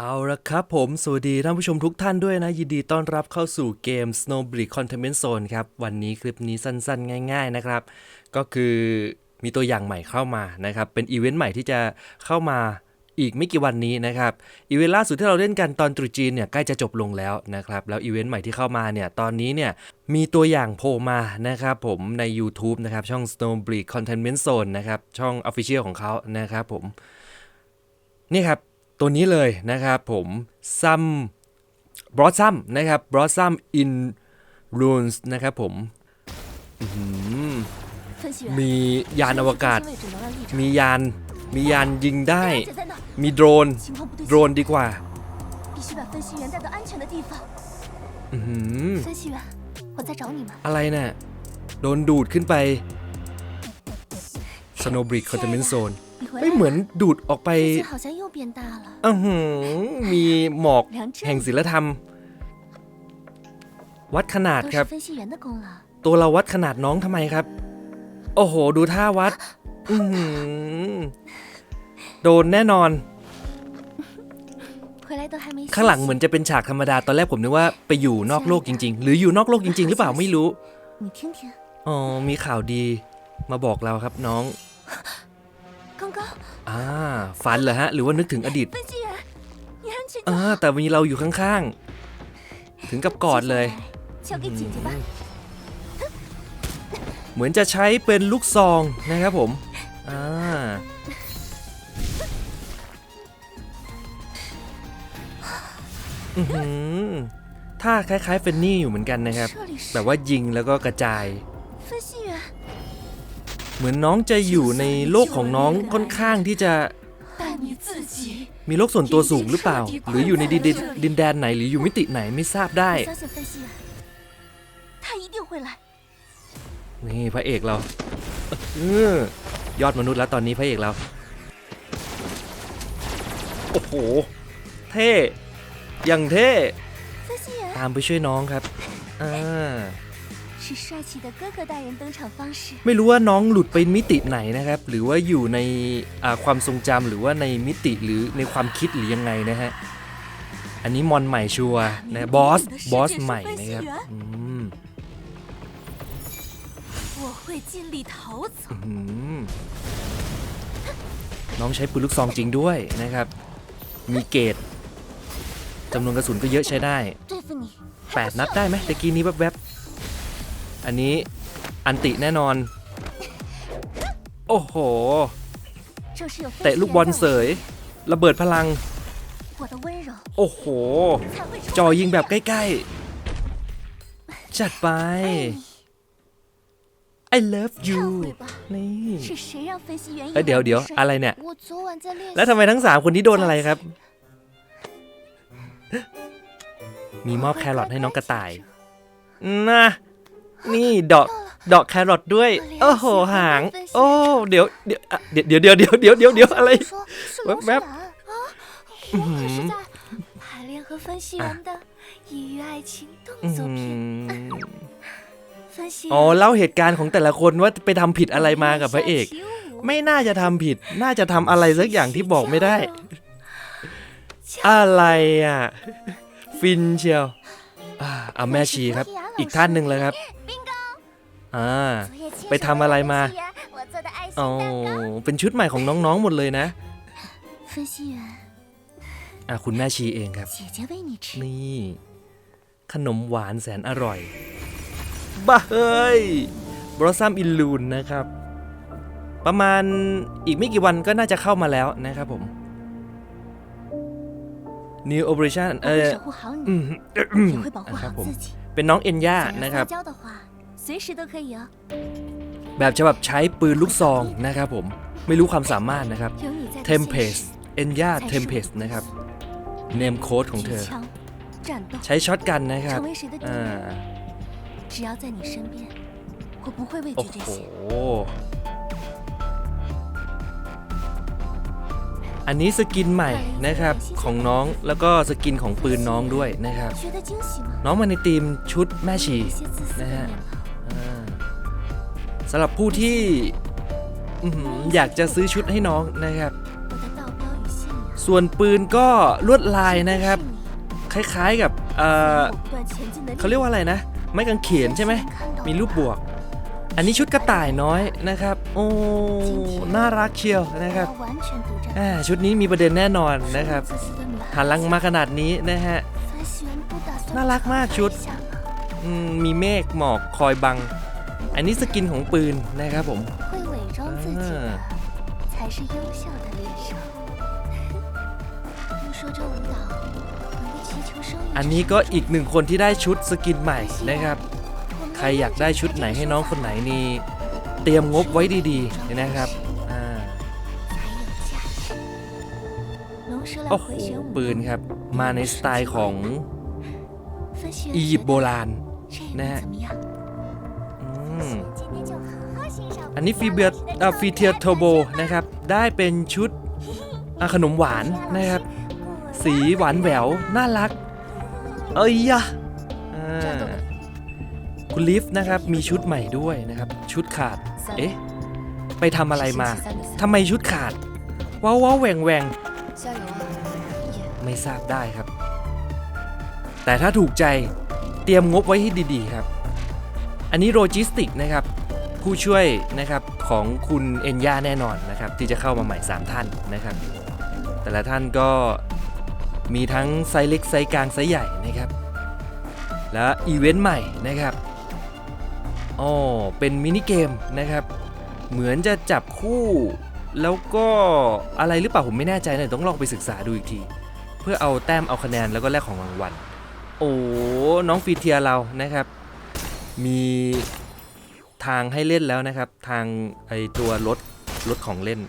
เอาละครับผม สวัสดีท่านผู้ชมทุกท่านด้วยนะ ยินดีต้อนรับเข้าสู่เกม Snowbreak Containment Zone ครับ วันนี้คลิปนี้สั้นๆ ง่าย ๆ นะครับ ก็คือมีตัวอย่างใหม่เข้ามานะครับ เป็นอีเวนต์ใหม่ที่จะเข้ามาอีกไม่กี่วันนี้นะครับ อีเวนต์ล่าสุดที่เราเล่นกันตอนตรุษจีนเนี่ยใกล้จะจบลงแล้วนะครับ แล้วอีเวนต์ใหม่ที่เข้ามาเนี่ยตอนนี้เนี่ยมีตัวอย่างโผล่มานะครับผมใน YouTube นะครับช่อง Snowbreak Containment Zone นะครับช่อง Official ของเขานะครับผมนี่ครับ ตัวนี้เลยนะครับผมซัมบรอสซัมนะครับบรอสซัมอินรูนส์นะครับผมมียานอวกาศ มียาน มียานยิงได้ มีโดรน โดรนดีกว่าอะไรน่ะโดนดูดขึ้นไป Snowbreak Containment Zone ไม่เหมือนดูดออกไปอือหือมีหมอกแห่งศิลธรรม วัดขนาดครับ ตัวเราวัดขนาดน้องทำไมครับ โอ้โห ดูท่าวัดอือหือโดนแน่นอน ข้างหลังเหมือนจะเป็นฉากธรรมดา ตอนแรกผมนึกว่าไปอยู่นอกโลกจริง ๆ หรืออยู่นอกโลกจริง ๆ หรือเปล่าไม่รู้อ๋อมีข่าวดีมาบอกเราครับน้อง อ่าฝันเหรอฮะ หรือว่านึกถึงอดีตอ่าแต่มีเราอยู่ข้างๆ ถึงกับกอดเลย เหมือนจะใช้เป็นลูกซองนะครับผม อ่าอือหือถ้าคล้ายๆเฟนนี่อยู่เหมือนกันนะครับ แบบว่ายิงแล้วก็กระจาย เหมือนน้องจะอยู่ในโลกของน้องค่อนข้างที่จะมีโลกส่วนตัวสูงหรือเปล่า หรืออยู่ในดินแดนดินแดนไหนหรืออยู่มิติไหนไม่ทราบได้นี่พระเอกเราเออยอดมนุษย์แล้วตอนนี้พระเอกเราโอ้โหเท่อย่างเท่ตามไปช่วยน้องครับอ่า ไม่รู้ว่าน้องหลุดไปมิติไหนนะครับ หรือว่าอยู่ในอ่าความทรงจำหรือว่าในมิติหรือในความคิดหรือยังไงนะฮะ อันนี้มอนใหม่ชัวร์นะบอสบอสใหม่นะครับอืมอืมน้องใช้ปืนลูกซองจริงด้วยนะครับ มีเกรดจำนวนกระสุนก็เยอะใช้ได้8นัดได้ไหมตะกี้นี้แวบๆ อันนี้อันติแน่นอน โอ้โห เตะลูกบอลเสย ระเบิดพลัง โอ้โห จอยิงแบบใกล้ ๆ จัดไป I love you นี่เอ้ยเดี๋ยวเดี๋ยวอะไรเนี่ย แล้วทำไมทั้งสามคนนี้โดนอะไรครับ มีมอบแครอทให้น้องกระต่าย นะ นี่ดอก ดอกแครอทด้วย โอ้โห หาง โอ้ เดี๋ยว เดี๋ยวอ่ะเดี๋ยวเดี๋ยวเดี๋ยวเดี๋ยวเดี๋ยวเดี๋ยวเดี๋ยวอะไร แวบ 嗯嗯排练和分析员的异域爱情动 อื 作片。 ม 分析 อ๋อ 员 เล่าเหตุการณ์ของแต่ละคนว่าไปทำผิดอะไรมากับพระเอก 下起舞 ไม่น่าจะทำผิด น่าจะทำอะไรสักอย่างที่บอกไม่ได้ อะไรอ่ะ ฟินเชียว อ่าเอาแม่ชีครับ อีกท่านหนึ่งเลยครับอ่าไปทำอะไรมาอ๋เป็นชุดใหม่ของน้องๆหมดเลยนะอ่าคุณแม่ชีเองครับ นี่ ขนมหวานแสนอร่อยบ้าเฮ้ยบรอซัมอินลูนนะครับ ประมาณอีกไม่กี่วันก็น่าจะเข้ามาแล้วนะครับผม New Operation เอออืนะครัเป็นน้องเอ็นย่านะครับ แบบฉบับใช้ปืนลูกซองนะครับผม ไม่รู้ความสามารถนะครับ Tempest เอ็นย่า Tempest นะครับเนมโค้ดของเธอ ใช้ช็อตกันนะครับอ่าโอ้โห อันนี้สกินใหม่นะครับของน้องแล้วก็สกินของปืนน้องด้วยนะครับ น้องมาในทีมชุดแม่ชีนะฮะสำหรับผู้ที่อยากจะซื้อชุดให้น้องนะครับ ส่วนปืนก็ลวดลายนะครับ คล้ายๆกับเขาเรียกว่าอะไรนะ ไม้กางเขนใช่ไหมมีรูปบวก อันนี้ชุดกระต่ายน้อยนะครับ โอ้ น่ารักเชียวนะครับชุดนี้มีประเด็นแน่นอนนะครับหันหลังมาขนาดนี้นะฮะ น่ารักมากชุด มีเมฆหมอกคอยบัง อันนี้สกินของปืนนะครับผมอันนี้ก็อีกหนึ่งคนที่ได้ชุดสกินใหม่นะครับ ใครอยากได้ชุดไหนให้น้องคนไหนนี่เตรียมงบไว้ดีๆนะครับอ่าโอ้โหปืนครับ มาในสไตล์ของอียิปต์โบราณนะฮะอันนี้ฟีเบียร์ฟีเทียโทโบนะครับ ได้เป็นชุดขนมหวานนะครับ สีหวานแหวว น่ารัก เอ้ยยะอ่า คุณลิฟนะครับมีชุดใหม่ด้วยนะครับ ชุดขาด เอ๊ะ ไปทำอะไรมาทำไมชุดขาดว้าวแหวงแหวงไม่ทราบได้ครับ แต่ถ้าถูกใจเตรียมงบไว้ให้ดีๆครับ อันนี้โลจิสติกนะครับ ผู้ช่วยนะครับของคุณเอ็นย่าแน่นอนนะครับ ที่จะเข้ามาใหม่ 3 ท่านนะครับ แต่ละท่านก็มีทั้งไซส์เล็กไซส์กลางไซส์ใหญ่นะครับ และอีเวนต์ใหม่นะครับ อ๋อเป็นมินิเกมนะครับ เหมือนจะจับคู่ แล้วก็อะไรหรือเปล่าผมไม่แน่ใจนะต้องลองไปศึกษาดูอีกที เพื่อเอาแต้มเอาคะแนนแล้วก็แลกของรางวัล โอ้น้องฟีเทียเรานะครับ มีทางให้เล่นแล้วนะครับ ทางไอตัวรถรถของเล่น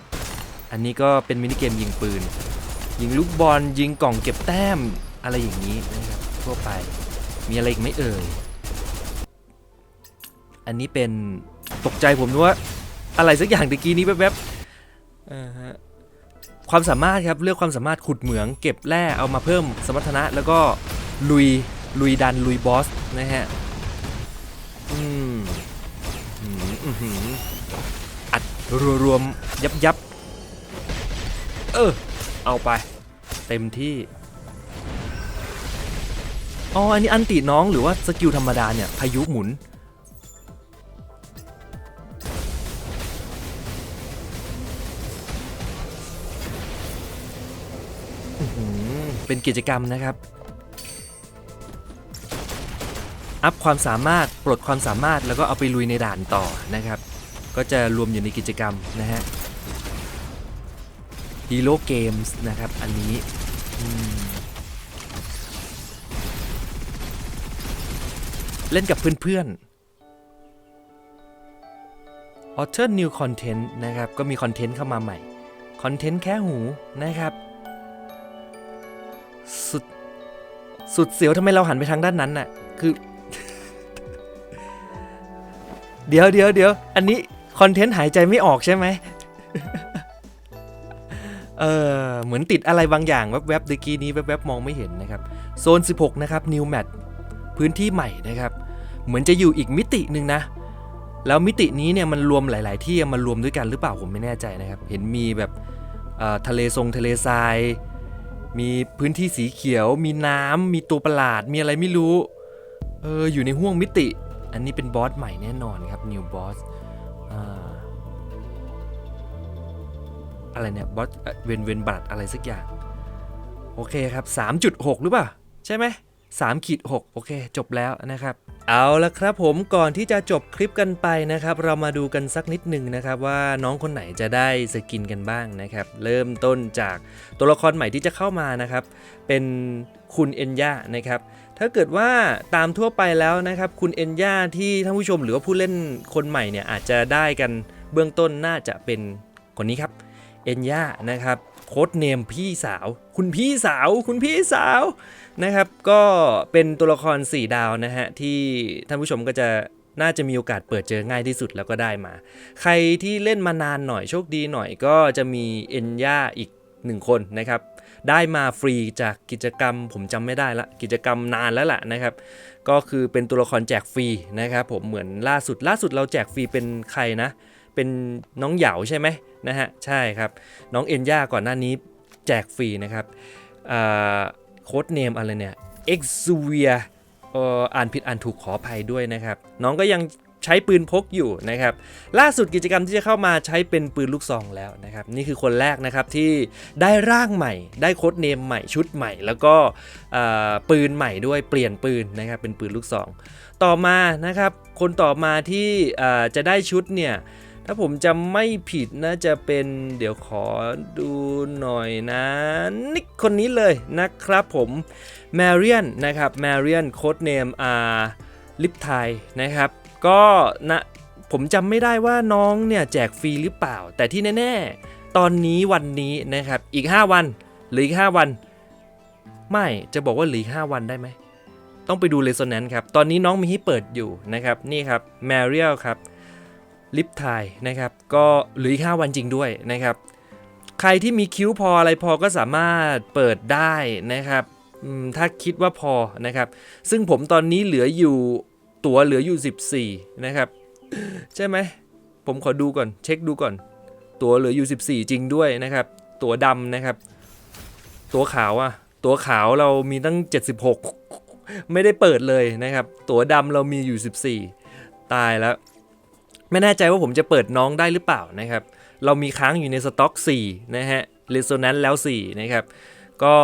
อันนี้ก็เป็นมินิเกมยิงปืน ยิงลูกบอลยิงกล่องเก็บแต้มอะไรอย่างนี้นะครับทั่วไปมีอะไรอีกไหมเอ่ย อันนี้เป็นตกใจผมนึกว่าอะไรสักอย่างตะกี้นี้แวบๆอ่าฮะความสามารถครับเลือกความสามารถขุดเหมือง เก็บแร่เอามาเพิ่มสมรรถนะ แล้วก็ลุยลุยดันลุยบอสนะฮะอืมอืมอื้อหืออัดรวรวมยับยับเออเอาไป เต็มที่อ๋ออันนี้อันติน้องหรือว่าสกิลธรรมดาเนี่ยพายุหมุน เป็นกิจกรรมนะครับ อัพความสามารถ ปลดความสามารถแล้วก็เอาไปลุยในด่านต่อนะครับ ก็จะรวมอยู่ในกิจกรรมนะฮะ Hero Games นะครับ อันนี้เล่นกับเพื่อนๆ Author New Content นะครับ ก็มีคอนเทนต์เข้ามาใหม่ คอนเทนต์แค่หูนะครับ สุดเสียวทำไมเราหันไปทางด้านนั้นน่ะ คือ เดี๋ยวเดี๋ยวเดี๋ยวอันนี้คอนเทนต์หายใจไม่ออกใช่ไหมเออเหมือนติดอะไรบางอย่างแวบๆเมื่อกี้นี้แวบๆมองไม่เห็นนะครับ โซน 16 นะครับ New Map พื้นที่ใหม่นะครับ เหมือนจะอยู่อีกมิติหนึ่งนะ แล้วมิตินี้เนี่ยมันรวมหลาย ๆ ที่มารวมด้วยกันหรือเปล่าผมไม่แน่ใจนะครับ เห็นมีแบบทะเลทรงทะเลทราย มีพื้นที่สีเขียว มีน้ำมีตัวประหลาด มีอะไรไม่รู้ เออ อยู่ในห่วงมิติ อันนี้เป็นบอสใหม่แน่นอนครับ New Boss อ่าอะไรเนี่ยบอสเวนเวนบัตอะไรสักอย่าง โอเคครับ 3.6 หรือเปล่า ใช่ไหม 3ขีด6โอเค จบแล้วนะครับ เอาละครับผมก่อนที่จะจบคลิปกันไปนะครับ เรามาดูกันสักนิดหนึ่งนะครับว่าน้องคนไหนจะได้สกินกันบ้างนะครับ เริ่มต้นจากตัวละครใหม่ที่จะเข้ามานะครับ เป็นคุณเอ็นย่านะครับ ถ้าเกิดว่าตามทั่วไปแล้วนะครับ คุณเอ็นย่าที่ท่านผู้ชมหรือว่าผู้เล่นคนใหม่เนี่ยอาจจะได้กันเบื้องต้นน่าจะเป็นคนนี้ครับเอ็นย่านะครับโค้ดเนมพี่สาว คุณพี่สาว คุณพี่สาว นะครับ ก็เป็นตัวละคร 4 ดาวนะฮะ ที่ท่านผู้ชมก็จะน่าจะมีโอกาสเปิดเจอง่ายที่สุดแล้วก็ได้มา ใครที่เล่นมานานหน่อยโชคดีหน่อยก็จะมีเอ็นย่าอีกหนึ่งคนนะครับ ได้มาฟรีจากกิจกรรมผมจำไม่ได้ละ กิจกรรมนานแล้วล่ะนะครับ ก็คือเป็นตัวละครแจกฟรีนะครับผมเหมือนล่าสุดล่าสุดเราแจกฟรีเป็นใครนะ เป็นน้องเหยาใช่ไหมนะฮะใช่ครับ น้องเอ็นย่าก่อนหน้านี้แจกฟรีนะครับอ่า โค้ดเนมอะไรเนี่ย e x u v i a เอ่ออ่านผิดอ่านถูกขออภัยด้วยนะครับ น้องก็ยังใช้ปืนพกอยู่นะครับ ล่าสุดกิจกรรมที่จะเข้ามาใช้เป็นปืนลูกซองแล้วนะครับ นี่คือคนแรกนะครับที่ได้ร่างใหม่ ได้โค้ดเนมใหม่ชุดใหม่ แล้วก็ปืนใหม่ด้วยเปลี่ยนปืนนะครับเป็นปืนลูกซอง ต่อมานะครับคนต่อมาที่จะได้ชุดเนี่ย ถ้าผมจำไม่ผิดน่าจะเป็นเดี๋ยวขอดูหน่อยนะนิกคนนี้เลยนะครับผมแมเรียนนะครับแมเรียนโค้ดเนมอาลิปไทยนะครับก็นะผมจำไม่ได้ว่าน้องเนี่ยแจกฟรีหรือเปล่า แต่ที่แน่ๆ ตอนนี้วันนี้นะครับอีก 5 วันหรืออีก 5 วัน ไม่จะบอกว่าหลืออก5 วันได้ไหม ต้องไปดู Resonance ครับ ตอนนี้น้องมีให้เปิดอยู่นะครับ นี่ครับ m a r i e l ครับ ลิปไทยนะครับ ก็หลืออีก5วันจริงด้วยนะครับ ใครที่มีคิ้วพออะไรพอก็สามารถเปิดได้นะครับถ้าคิดว่าพอนะครับ ซึ่งผมตอนนี้เหลืออยู่ตั๋วเหลืออยู่ 14 นะครับ ใช่ไหม ผมขอดูก่อน เช็คดูก่อน ตั๋วเหลืออยู่ 14 จริงด้วยนะครับ ตั๋วดำนะครับ ตั๋วขาวอะตั๋วขาวเรามีตั้ง 76 ไม่ได้เปิดเลยนะครับ ตั๋วดำเรามีอยู่ 14 ตายแล้ว ไม่แน่ใจว่าผมจะเปิดน้องได้หรือเปล่านะครับ เรามีค้างอยู่ในสต็อก 4 นะฮะเรโซแนนซ์แล้ว 4 นะครับ ก็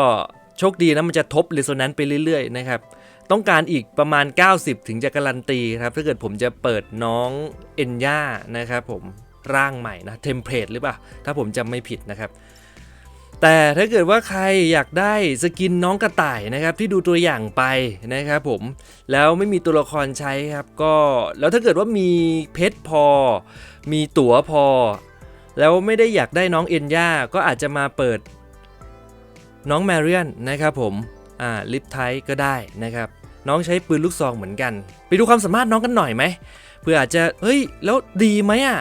โชคดีนะมันจะทบเรโซแนนซ์ไปเรื่อยๆนะครับ ต้องการอีกประมาณ 90 ถึงจะการันตีครับ ถ้าเกิดผมจะเปิดน้องเอ็นย่านะครับผมร่างใหม่นะเทมเพลตหรือเปล่า ถ้าผมจำไม่ผิดนะครับ แต่ถ้าเกิดว่าใครอยากได้สกินน้องกระต่ายนะครับที่ดูตัวอย่างไปนะครับผมแล้วไม่มีตัวละครใช้ครับก็แล้วถ้าเกิดว่ามีเพชรพอ มีตั๋วพอ แล้วไม่ได้อยากได้น้องเอ็นย่าก็อาจจะมาเปิดน้องแมเรียนนะครับผมอ่าลิปไทก็ได้นะครับ น้องใช้ปืนลูกซองเหมือนกัน ไปดูความสามารถน้องกันหน่อยไหมเพื่ออาจจะเฮ้ยแล้วดีไหมอะ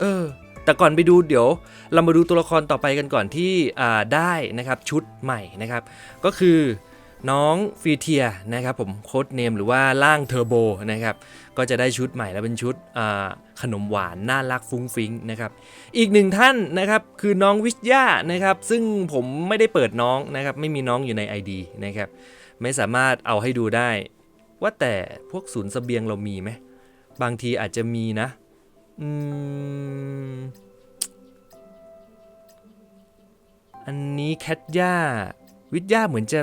เออ แต่ก่อนไปดูเดี๋ยวเรามาดูตัวละครต่อไปกันก่อนที่ได้นะครับชุดใหม่นะครับ ก็คือน้องฟีเทียนะครับผมโค้ดเนมหรือว่าร่างเทอร์โบนะครับก็จะได้ชุดใหม่แล้วเป็นชุดขนมหวานน่ารักฟุ้งฟิ้งนะครับอีกหนึ่งท่านนะครับคือน้องวิชยานะครับซึ่งผมไม่ได้เปิดน้องนะครับไม่มีน้องอยู่ใน ID นะครับไม่สามารถเอาให้ดูได้ ว่าแต่พวกศูนย์เสบียงเรามีไหมบางทีอาจจะมีนะ อืม อันนี้แคทย่า วิทย่าเหมือนจะ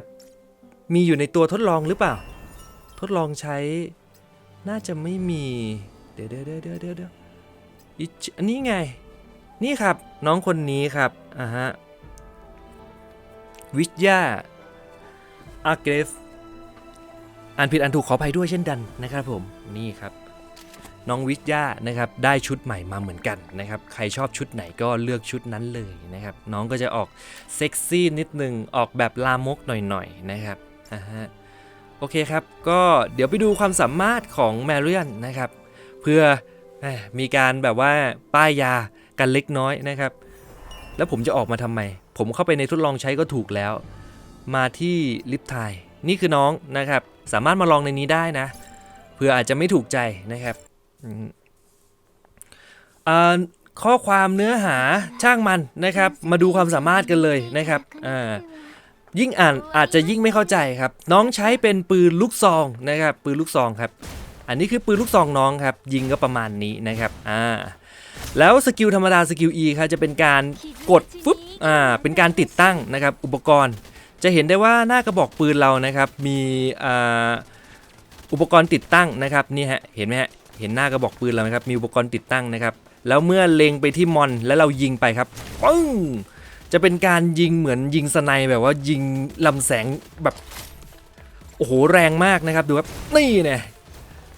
มีอยู่ในตัวทดลองหรือเปล่า ทดลองใช้ น่าจะไม่มี เดี๋ยวเดี๋ยวเดี๋ยวเดี๋ยวเดี๋ยวอันนี้ไง นี่ครับ น้องคนนี้ครับอ่าฮะ วิทย่าอาร์เกรฟอ่านผิดอ่านถูกขออภัยด้วยเช่นกันนะครับผม นี่ครับ น้องวิทยานะครับได้ชุดใหม่มาเหมือนกันนะครับใครชอบชุดไหนก็เลือกชุดนั้นเลยนะครับน้องก็จะออกเซ็กซี่นิดนึงออกแบบลามกหน่อยๆนะครับอ่าฮะโอเคครับ ก็เดี๋ยวไปดูความสามารถของแมเรียนนะครับ เพื่อมีการแบบว่าป้ายยากันเล็กน้อยนะครับ แล้วผมจะออกมาทำไม ผมเข้าไปในทดลองใช้ก็ถูกแล้ว มาที่ลิปไทยนี่คือน้องนะครับ สามารถมาลองในนี้ได้นะเพื่ออาจจะไม่ถูกใจนะครับ ข้อความเนื้อหาช่างมันนะครับ มาดูความสามารถกันเลยนะครับยิ่งอ่านอาจจะยิ่งไม่เข้าใจครับ น้องใช้เป็นปืนลูกซองนะครับ ปืนลูกซองครับ อันนี้คือปืนลูกซองน้องครับ ยิงก็ประมาณนี้นะครับอ่าแล้วสกิลธรรมดาสกิล E ครับจะเป็นการกดฟึบอ่าเป็นการติดตั้งนะครับ อุปกรณ์จะเห็นได้ว่าหน้ากระบอกปืนเรานะครับ มีอ่าอุปกรณ์ติดตั้งนะครับนี่ฮะเห็นไหมฮะ เห็นหน้ากระบอกปืนแล้วนะครับ มีอุปกรณ์ติดตั้งนะครับ แล้วเมื่อเล็งไปที่มอนแล้วเรายิงไปครับปึ้งจะเป็นการยิงเหมือนยิงสไนแบบว่ายิงลำแสงแบบโอ้โหแรงมากนะครับดูครับนี่เนี่ย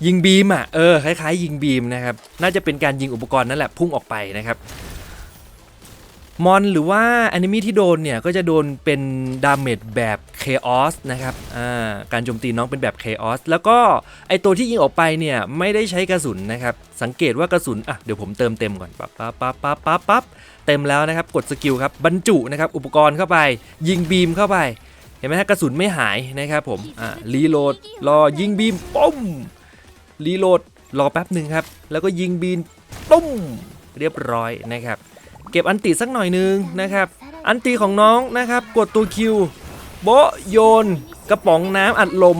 ยิงบีมอะเออคล้ายๆ ยิงบีมนะครับน่าจะเป็นการยิงอุปกรณ์นั่นแหละพุ่งออกไปนะครับ มอนหรือว่าแอนิมีที่โดนเนี่ย ก็จะโดนเป็นดาเมจแบบเคออสนะครับการโจมตีน้องเป็นแบบเคออสแล้วก็ไอตัวที่ยิงออกไปเนี่ย ไม่ได้ใช้กระสุนนะครับ สังเกตว่ากระสุน อะ เดี๋ยวผมเติมเต็มก่อนปั๊บปั๊บปั๊บปั๊บปั๊บปั๊บเต็มแล้วนะครับ กดสกิลครับบรรจุนะครับ อุปกรณ์เข้าไป ยิงบีมเข้าไป เห็นไหมฮะกระสุนไม่หายนะครับผมอ่ารีโหลดรอยิงบีมปุ้มรีโหลดรอแป๊บหนึ่งครับแล้วก็ยิงบีมปุ้มเรียบร้อยนะครับ เก็บอันติสักหน่อยนึงนะครับ อันตีของน้องนะครับกดตัวคิวโบะโยน กระป๋องน้ำอัดลม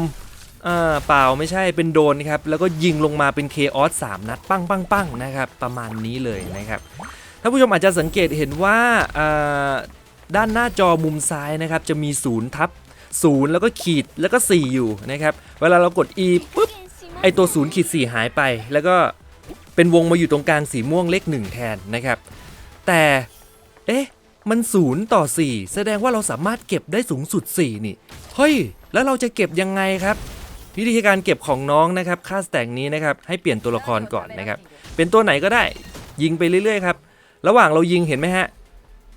อ่าเปล่าไม่ใช่เป็นโดนครับ แล้วก็ยิงลงมาเป็นเคออสสามนัดปั้งปั้งปั้งนะครับ ประมาณนี้เลยนะครับท่านผู้ชมอาจจะสังเกตเห็นว่าอ่าด้านหน้าจอมุมซ้ายนะครับ จะมีศูนย์ทับศูนย์แล้วก็ขีดแล้วก็ 4 อยู่นะครับ เวลาเรากด E ปุ๊บไอตัวศูนย์ขีดสีหายไป แล้วก็เป็นวงมาอยู่ตรงกลางสีม่วงเลขหนึ่งแทนนะครับ แต่ เอ๊ะ มันศูนย์ต่อ 4 แสดงว่าเราสามารถเก็บได้สูงสุด 4 นี่ เฮ้ย แล้วเราจะเก็บยังไงครับ วิธีการเก็บของน้องนะครับ ค่าสแต็กนี้นะครับ ให้เปลี่ยนตัวละครก่อนนะครับ เป็นตัวไหนก็ได้ ยิงไปเรื่อยๆครับ ระหว่างเรายิงเห็นไหมฮะ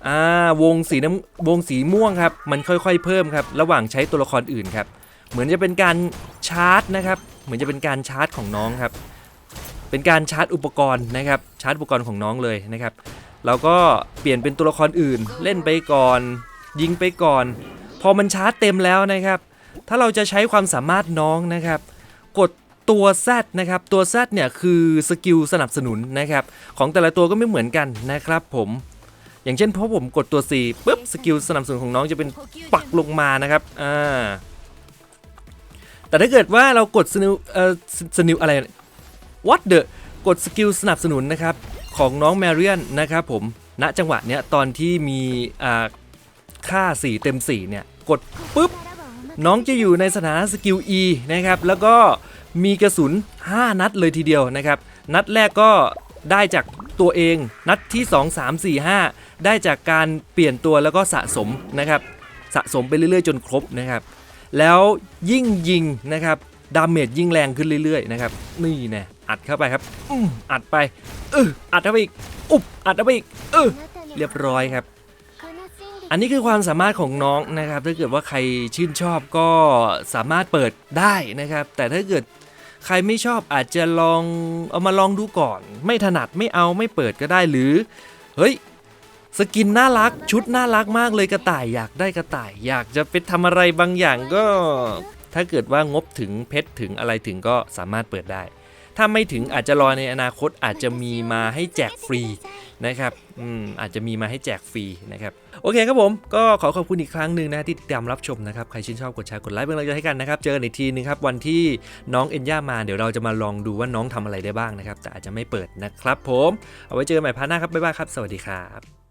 อ่า วงสีน้ำวงสีม่วงครับ มันค่อยๆ เพิ่มครับ ระหว่างใช้ตัวละครอื่นครับ เหมือนจะเป็นการชาร์จนะครับ เหมือนจะเป็นการชาร์จของน้องครับ เป็นการชาร์จอุปกรณ์นะครับ ชาร์จอุปกรณ์ของน้องเลยนะครับ เราก็เปลี่ยนเป็นตัวละครอื่น เล่นไปก่อน ยิงไปก่อน พอมันชาร์จเต็มแล้วนะครับ ถ้าเราจะใช้ความสามารถน้องนะครับ กดตัว Z นะครับ ตัว Z เนี่ยคือสกิลสนับสนุนนะครับ ของแต่ละตัวก็ไม่เหมือนกันนะครับผมอย่างเช่นพอผมกดตัว C ปุ๊บสกิลสนับสนุนของน้องจะเป็นปักลงมานะครับอ่าแต่ถ้าเกิดว่าเรากดสนิวเอ่อสนิวอะไร what the กดสกิลสนับสนุนนะครับ ของน้องแมเรียนนะครับผมณจังหวะเนี้ยตอนที่มีอ่าค่า 4 เต็ม 4 เนี่ย กดปุ๊บ น้องจะอยู่ในสถานะสกิล E นะครับ แล้วก็มีกระสุน 5 นัดเลยทีเดียวนะครับ นัดแรกก็ได้จากตัวเอง นัดที่ 2 3 4 5 ได้จากการเปลี่ยนตัวแล้วก็สะสมนะครับ สะสมไปเรื่อยๆ จนครบนะครับ แล้วยิ่งยิงนะครับ ดาเมจยิ่งแรงขึ้นเรื่อยๆ นะครับ นี่น่ อัดเข้าไปครับอืมอัดไปเอออัดเข้าไปอีกอุบอัดเข้าไปอีกเออเรียบร้อยครับ อันนี้คือความสามารถของน้องนะครับ ถ้าเกิดว่าใครชื่นชอบก็สามารถเปิดได้นะครับ แต่ถ้าเกิดใครไม่ชอบอาจจะลองเอามาลองดูก่อน ไม่ถนัดไม่เอาไม่เปิดก็ได้หรือ เฮ้ยสกินน่ารักชุดน่ารักมากเลยกระต่ายอยากได้กระต่าย อยากจะไปทำอะไรบางอย่างก็ ถ้าเกิดว่างบถึงเพชรถึงอะไรถึงก็สามารถเปิดได้ ถ้าไม่ถึงอาจจะรอในอนาคตอาจจะมีมาให้แจกฟรีนะครับอืมอาจจะมีมาให้แจกฟรีนะครับ โอเคครับผม ก็ขอขอบคุณอีกครั้งหนึ่งนะที่ติดตามรับชมนะครับ ใครชื่นชอบกดแชร์กดไลค์เป็นกำลังใจให้กันนะครับ เจอกันอีกทีนึงครับ วันที่น้องเอ็นย่ามาเดี๋ยวเราจะมาลองดูว่าน้องทำอะไรได้บ้างนะครับ แต่อาจจะไม่เปิดนะครับผม เอาไว้เจอกันใหม่พาร์ทหน้าครับ บ๊ายบายครับ สวัสดีครับ